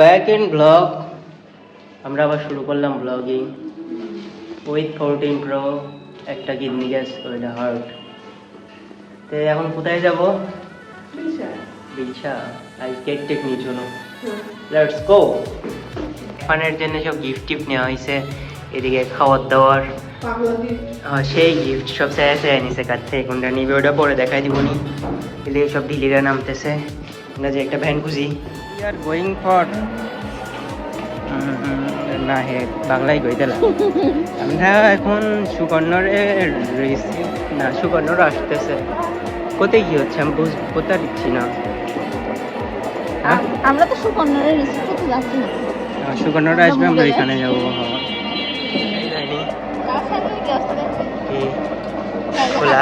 Back end blog আমরা আবার শুরু করলাম ব্লগিং উইথ ফোরটিন প্রো একটা কিডনি গ্যাস ওইটা হার্ট তো এখন কোথায় যাব? বিলসা আই কেক টেক নিয়ে চলো লেটস গো ফানের জন্য সব গিফট টিফট নেওয়া হয়েছে এদিকে খাওয়ার দাওয়ার। হ্যাঁ, সেই গিফট সব স্যার স্যার নিছে কাছ থেকে কোনটা নিবে ওটা পরে দেখাই দিব নি এদিকে সব ঢিলিরা নামতেছে। আমরা যে একটা ভ্যান খুঁজি। উই আর গোয়িং ফর না হে বাংলায় কইতেলা আমরা এখন সুকর্ণর রিসিভ না সুকর্ণর আসতেছে কোথায় কি হচ্ছে আমি বুঝ কোথা দিচ্ছি না। হ্যাঁ? আমরা তো সুকন্যারে রিসিভ করতে যাচ্ছি না। আহ, আসবে আমরা এখানে যাব হ্যাঁ খোলা।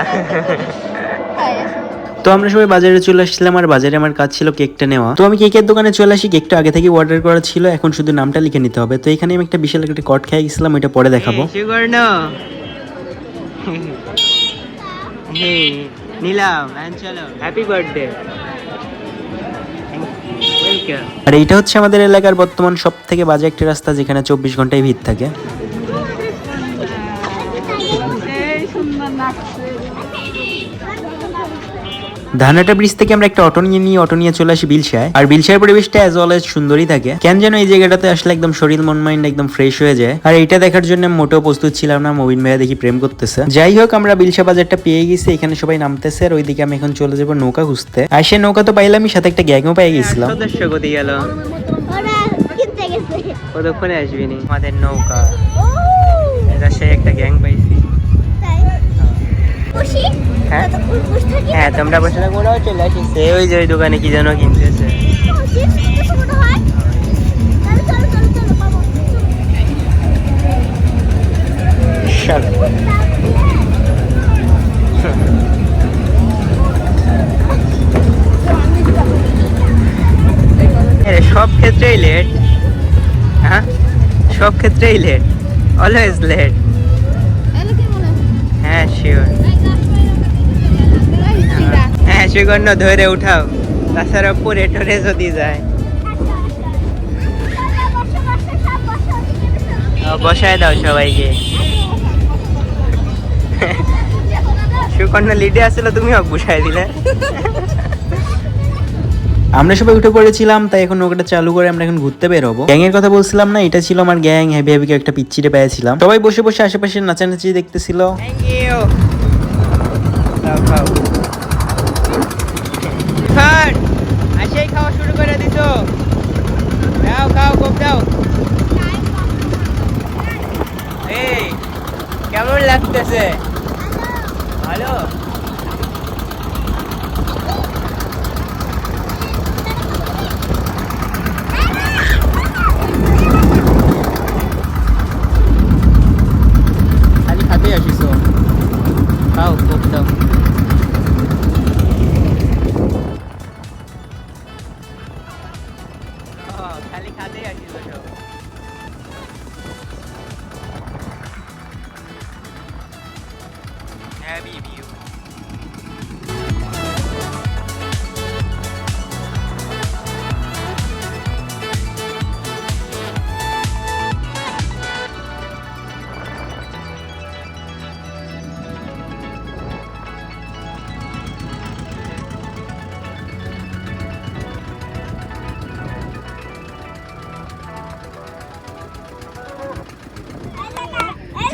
তো আমরা সবাই বাজারে চলে আসছিলাম আর বাজারে আমার কাজ ছিল কেকটা নেওয়া। তো আমি কেকের দোকানে চলে আসি কেকটা আগে থেকে অর্ডার করা ছিল এখন শুধু নামটা লিখে নিতে হবে। তো এখানে আমি একটা বিশাল একটা কট খেয়ে গেছিলাম ওইটা পরে দেখাবো। এই, সুকর্ণ হে নিলাম চলো। হ্যাপি বার্থডে আর এইটা হচ্ছে আমাদের এলাকার বর্তমান সব থেকে বাজে একটা রাস্তা যেখানে চব্বিশ ঘন্টায় ভিড় থাকে। ধানাটা ব্রিজ থেকে আমরা একটা অটো নিয়ে নিয়ে অটো নিয়ে চলে আসি বিলসায় আর বিলসার পরিবেশটা অ্যাজ অলওয়েজ সুন্দরই থাকে। কেন যেন এই জায়গাটাতে আসলে একদম শরীর মন মাইন্ড একদম ফ্রেশ হয়ে যায়। আর এটা দেখার জন্য মোটেও প্রস্তুত ছিলাম না মবিন ভাইয়া দেখি প্রেম করতেছে। যাই হোক আমরা বিলসা বাজারটা পেয়ে গেছি এখানে সবাই নামতেছে আর ওইদিকে আমি এখন চলে যাব নৌকা খুঁজতে। আর সে নৌকা তো পাইলামই সাথে একটা গ্যাংও পেয়ে গেছিলাম। সদস্য কোথায় গেল ওরা কিনতে গেছে কতক্ষণে আসবি নি? আমাদের নৌকা। এটা সে একটা গ্যাং পাইছি। হ্যাঁ? হ্যাঁ তোমরা বসে থাকো ওরাও চলে আসি। সে ওই যে ওই দোকানে কি যেন কিনতেছে। হয় সব আরে সব ক্ষেত্রেই লেট হ্যাঁ? সব ক্ষেত্রেই লেট অলওয়েজ লেট হ্যাঁ? শিওর সুগন্ধ ধরে উঠাও। তাছাড়া পরে টরে যদি যায়। বসায় দাও সবাইকে। সুকন্যা লিডে আসলে তুমি বসায় দিলে। আমরা সবাই উঠে পড়েছিলাম তাই এখন নৌকাটা চালু করে আমরা এখন ঘুরতে বের হব গ্যাং এর কথা বলছিলাম না এটা ছিল আমার গ্যাং হ্যাভি হ্যাভি একটা পিচ্ছিরে পেয়েছিলাম। সবাই বসে বসে আশেপাশে নাচানাচি দেখতেছিল। থ্যাংক ইউ খাও খাও খান আসেই খাওয়া দিছো দাও খাও খুব দাও। এই কেমন লাগতেছে? ভালো?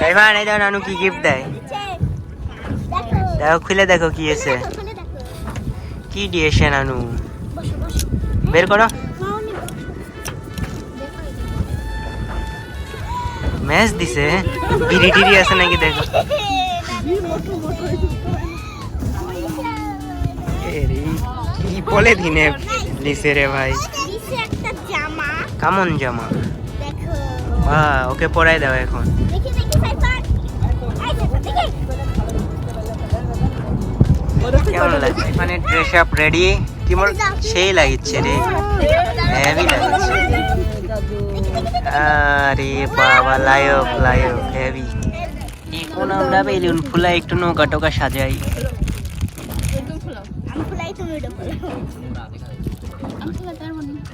সাইফান এই দাও নানু কি গিফট দেয়। দেখো খুলে দেখো কি আছে। কি দিয়েছে নানু? বের করো। ম্যাচ দিছে। বিড়ি টিড়ি আছে নাকি দেখো। কি বলে দিনে লিসে রে ভাই? কেমন জামা? দেখো। ওকে পরাই দাও এখন। কেমন লাগছে? মানে ড্রেস আপ রেডি কেমন? সেই লাগিচ্ছে রে। হেভি লাগছে আরে বাবা লায়ক লায়ক হেভি এখন আমরা বেলুন ফুলা একটু নৌকা টোকা সাজাই।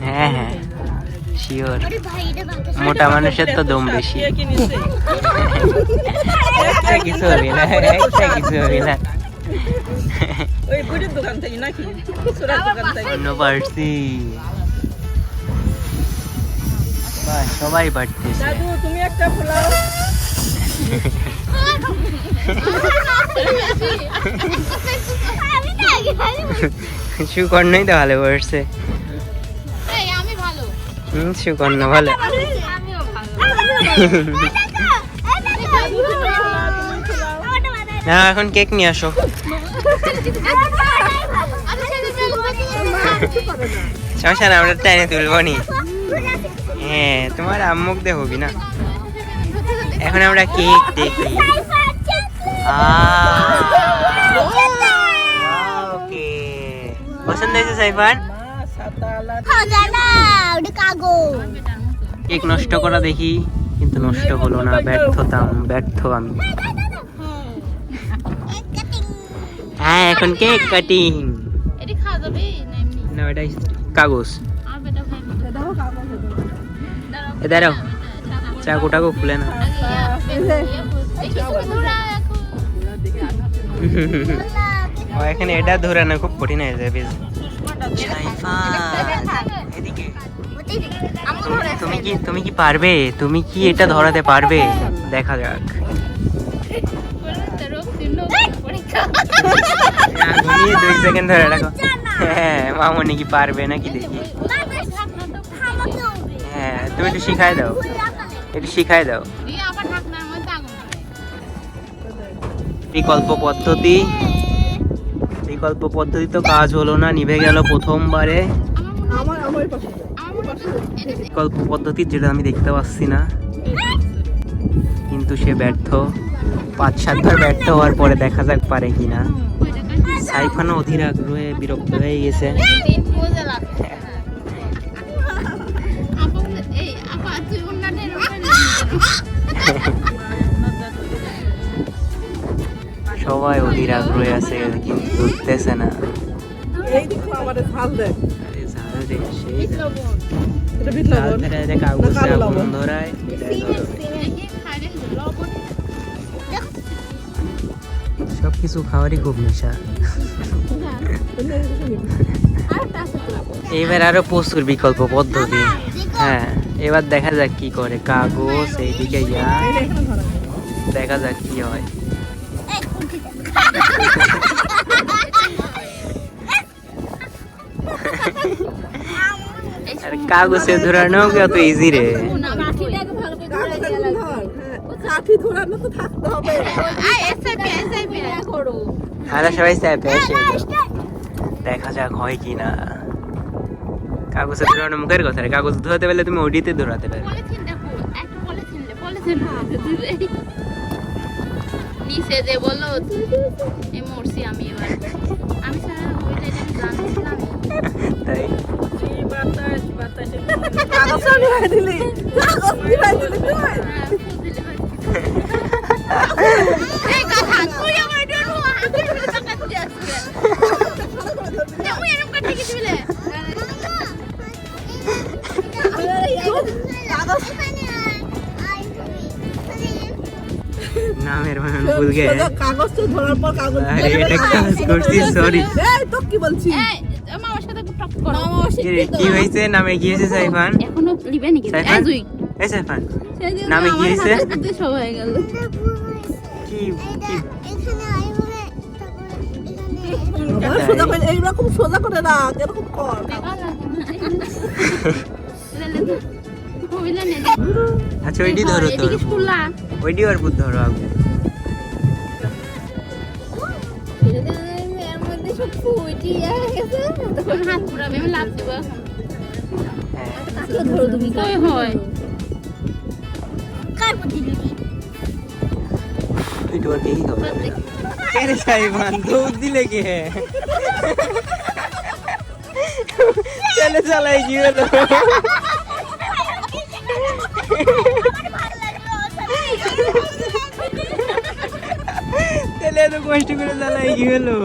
হ্যাঁ হ্যাঁ শিওর মোটা মানুষের তো দম বেশি। একটা কিছু হবে না একটা কিছু হবে না ওই বুড়ির দোকান থেকে নাকি? সুরার দোকান থেকে। অন্য সবাই দাদু তুমি একটা ফুলাও সুকর্ণই তো ভালো করছে। এই আমি ভালো। হুম সুকর্ণ ভালো। আমিও ভালো। না এখন কেক নিয়ে আসো। সমস্যা আমরা টাইনে তুলবো নি। হ্যাঁ তোমার আম্মুক দে না। এখন আমরা কেক দেখি। ওকে। পছন্দ হয়েছে, সাইফান? কেক নষ্ট করা দেখি, কিন্তু নষ্ট হলো না, ব্যর্থতাম, ব্যর্থ আমি। এখন কেক কাটিং এটি খাওয়া যাবে? না এমনি না এটা কাগজ এ দাঁড়াও। চাকু টাকু খুলে না। ও এখানে এটা ধরে না খুব কঠিন হয়ে যাবে তুমি কি তুমি কি পারবে? তুমি কি এটা ধরাতে পারবে? দেখা যাক। ঘুমিয়ে দুই সেকেন্ড ধরে রাখো। হ্যাঁ মামনি কি পারবে নাকি দেখি। হ্যাঁ তুমি একটু শিখাই দাও। একটু শিখাই দাও। বিকল্প পদ্ধতি। বিকল্প পদ্ধতি তো কাজ হলো না নিভে গেল প্রথমবারে। বিকল্প পদ্ধতি যেটা আমি দেখতে পাচ্ছি না। কিন্তু সে ব্যর্থ। পাঁচ সাতবার ব্যর্থ হওয়ার পরে দেখা যাক পারে কিনা। সাইফানা অধীর আগ্রহে বিরক্ত হয়ে গেছে। সবাই অধীর আগ্রহে আছে কিন্তু উঠতেছে না। এই দেখো আমাদের ঝাল দেখ আরে ঝাল রে, সেই ধরাবে। সবকিছু খাওয়ারই খুব নেশা। এবার আরও প্রচুর বিকল্প পদ্ধতি। হ্যাঁ এবার দেখা যাক কি করে। কাগজ এইদিকে ইয়া দেখা যাক কি হয়। আর কাগজে ধরানো কত ইজি রে। হ্যাঁ কাঠি ধরানো তো থাকতে হবে। আমরা সবাই স্যাপে এসে দেখা যাক হয় কি না। কাগজে ধরানো মুখের কথা রে কাগজ ধরাতে পারলে তুমি ওডিতে ধরাতে পারবে। নিচে যে বলল এই মরছি আমি এবার। আমি সারা ওইটা জানছিলাম তাই? বাতাস বাতাসে। কাগজ দিলি। কাগজ দিলি। তুই ভুল গে। কাগজ তো ধরার পর কাগজ আরে এটা কাজ করছি সরি এই তো কি বলছি? এই মামার সাথে টপ করো। কি হয়েছে নামে কি হয়েছে সাইফান? এখনও লিবে নাকি? এই সাইফান। নামে কি হয়েছে সব হয়ে গেল। কি সোজা করে এইরকম সোজা করে রাখ এরকম কর। আচ্ছা ওইটি ধরো তো ওইটি আর বুদ্ধ ধরো আগে। হাত পুরাবে আমি লাভ দেবো হ্যাঁ। ধরো তুমি কই হয় কার ওইটা আর কেই হবে আরে সাইফান দৌড় দিলে কে চলে চালাই কি হলো তাহলে এত কষ্ট করে চালাই কি হলো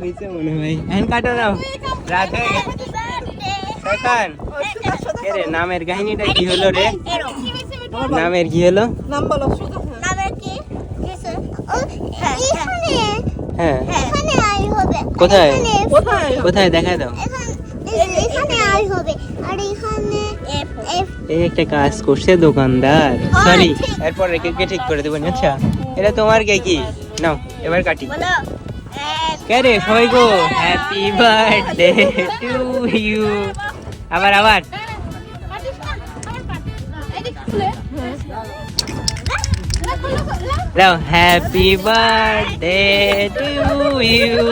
হয়েছে মনে হয় এখন কাটা দাও রাত হয়ে নামের কাহিনীটা কি হলো রে? নামের কি হলো? নাম বলো হ্যাঁ এখানে। আই কোথায়? কোথায়? দেখা দাও। এখানে এখানে আই হবে। আর এখানে এফ এফ। এই একটা কাজ করছে দোকানদার। সরি। এরপর রেখে ঠিক করে দেবেন আচ্ছা এটা তোমার কে কি? নাও এবার কাটি। বলো। কে রে? সবাই গো। হ্যাপি বার্থডে টু ইউ আবার আবার। দাও happy birthday to you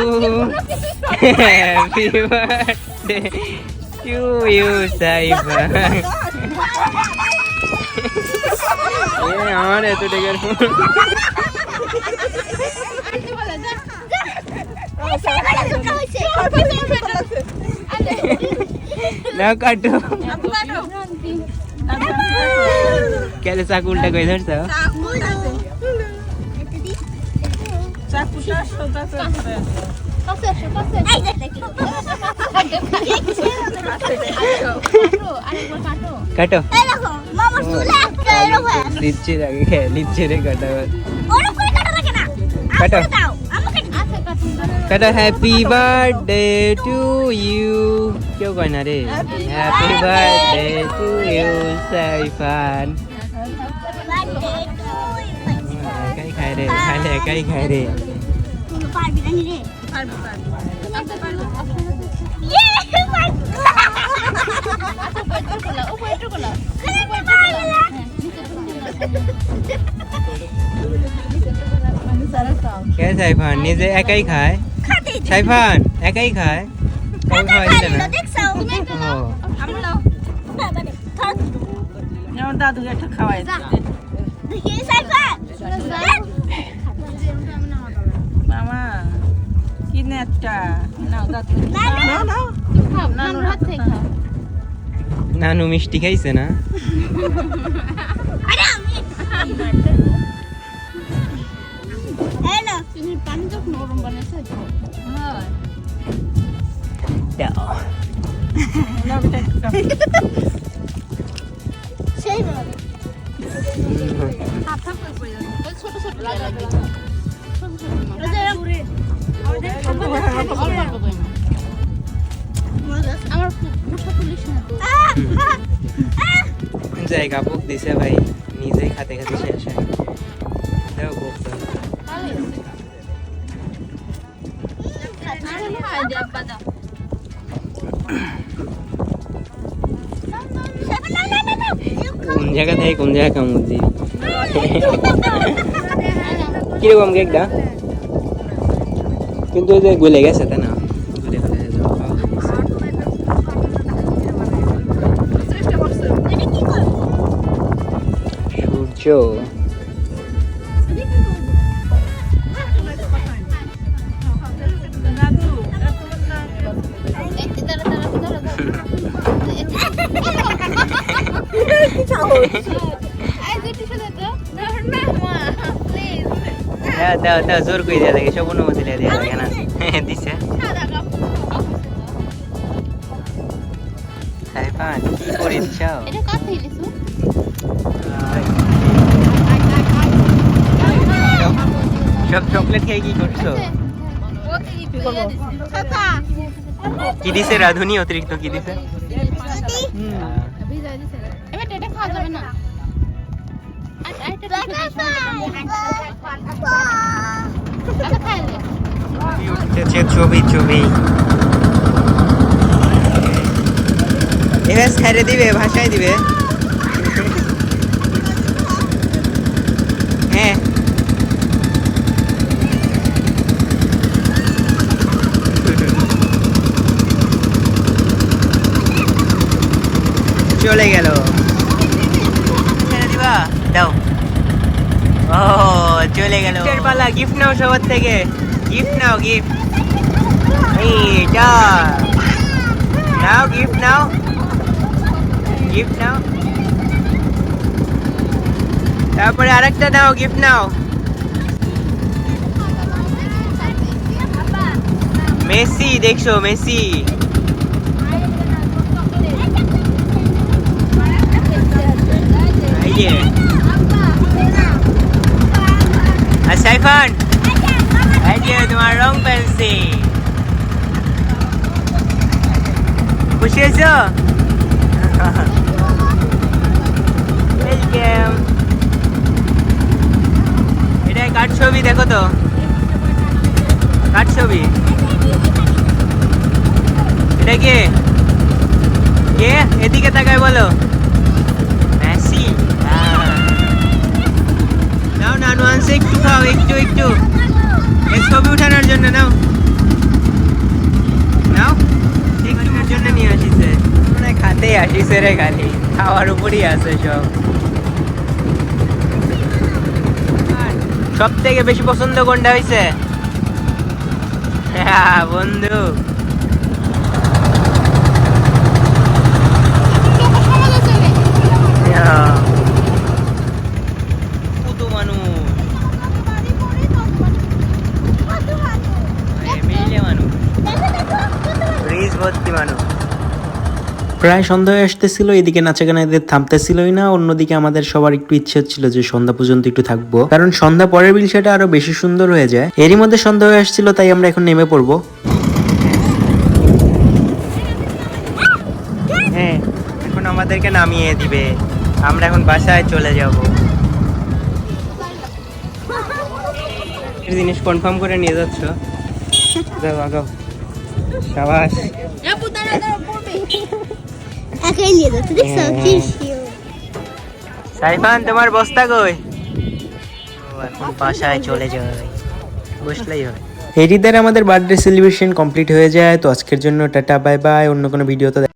happy birthday to you Saiba এ আমার এত টাকার ফোন নাও কাটো কেন চাকু উল্টা করে ধরছো চাকুটা সোজা করে কাটো। লিচ্ছে আগে খেয়ে লিচ্ছে রে কাটা কাটা। কাটো হ্যাপি বার্থডে টু ইউ কেউ কয় না রে? Happy birthday to you Saifan. একাই খায় রে। পারবি না রে পারবি পারবি পারবি কে সাইফান? নিজে একাই খায়? সাইফান একাই খায়? কাউ খাওয়াই দিলে না? দেখছ ও। আমলো থাক আমার দাদু একটা খাওয়াই। মামা কি নেটটা? নাও দাদু না না। নাও নাও। নানু মিষ্টি খাইছে না? আরে আমি হ্যালো দাও। নাও এটা একটু খাও। সেই বল ছোট ছোট। লাগবে জায়গা বুক দিছে ভাই, নিজেই খাতে খাতে শেষ হয়। কোন জায়গা থেকে কোন জায়গা দিই কীরকম কেকটা? কিন্তু ওই যে গলে গেছে তাই না? সূর্য জোর করে দেওয়া লাগে সব অনুমতি লিয়ে দেওয়া লাগে না। দিছে। সাইফান কি করিস এটা সব চকলেট খেয়ে কি করছ? কি দিছে রাধুনি? অতিরিক্ত কি দিছে? এবার এটা খাওয়া যাবে না। ছবি দিবে ভাষায় দিবে। হ্যাঁ। চলে গেল। গিফট নাও সবার থেকে গিফট নাও গিফট এইটা নাও গিফট নাও গিফট নাও তারপরে আরেকটা নাও গিফট নাও মেসি দেখছো মেসি Yeah. সাইফান এই যে তোমার রং পেন্সি খুশি হয়েছো? ওয়েলকাম এটা কার ছবি দেখো তো। কার ছবি। এটা কে? কে? এদিকে তাকায় বলো। নাও না নুয়ান্সে একটু খাও, একটু একটু। ছবি উঠানোর জন্য নাও। নাও একটুর জন্য নিয়ে আসিছে। মানে খাতেই আসিছে রে খালি, খাওয়ার উপরই আছে সব। সব থেকে বেশি পছন্দ কোনটা হয়েছে হ্যাঁ বন্ধু হ্যাঁ। কত মানুষ এই মিলে মানুষ ব্রিজ ভর্তি মানুষ প্রায় সন্ধ্যা হয়ে আসতেছিল এদিকে নাচা গানা এদের থামতেছিলই না অন্যদিকে আমাদের সবার একটু ইচ্ছে হচ্ছিল যে সন্ধ্যা পর্যন্ত একটু থাকব। কারণ সন্ধ্যা পরের বিলসাটা আরও বেশি সুন্দর হয়ে যায়। এরই মধ্যে সন্ধ্যা হয়ে আসছিল তাই আমরা এখন নেমে পড়ব। হ্যাঁ এখন আমাদেরকে নামিয়ে দিবে। আমরা এখন বাসায় চলে যাব। জিনিস কনফার্ম করে নিয়ে যাচ্ছ। যাও আগাও। সাবাস। একাই নিয়ে যাচ্ছে দেখছ? হ্যাঁ। কি সাইফান তোমার বস্তা কই? এখন বাসায় চলে যায় বসলেই হয় হেরিদের আমাদের বার্থডে সেলিব্রেশন কমপ্লিট হয়ে যায় তো আজকের জন্য টাটা বাই বাই অন্য কোনো ভিডিওতে